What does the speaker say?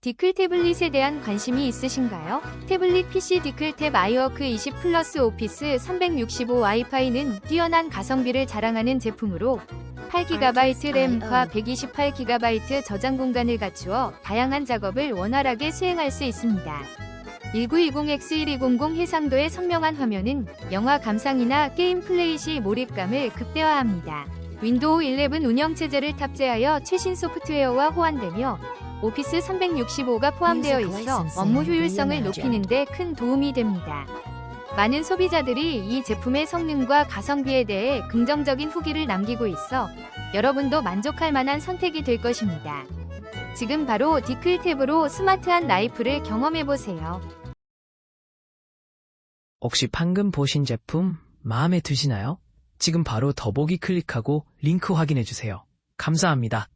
디클 태블릿에 대한 관심이 있으신가요? 태블릿 PC 디클 탭 아이워크 20 플러스 오피스 365 와이파이는 뛰어난 가성비를 자랑하는 제품으로 8GB 램과 128GB 저장 공간을 갖추어 다양한 작업을 원활하게 수행할 수 있습니다. 1920X1200 해상도의 선명한 화면은 영화 감상이나 게임 플레이 시 몰입감을 극대화합니다. 윈도우 11 운영체제를 탑재하여 최신 소프트웨어와 호환되며 오피스 365가 포함되어 있어 업무 효율성을 높이는 데 큰 도움이 됩니다. 많은 소비자들이 이 제품의 성능과 가성비에 대해 긍정적인 후기를 남기고 있어 여러분도 만족할 만한 선택이 될 것입니다. 지금 바로 디클 탭으로 스마트한 라이프를 경험해 보세요. 혹시 방금 보신 제품 마음에 드시나요? 지금 바로 더보기 클릭하고 링크 확인해 주세요. 감사합니다.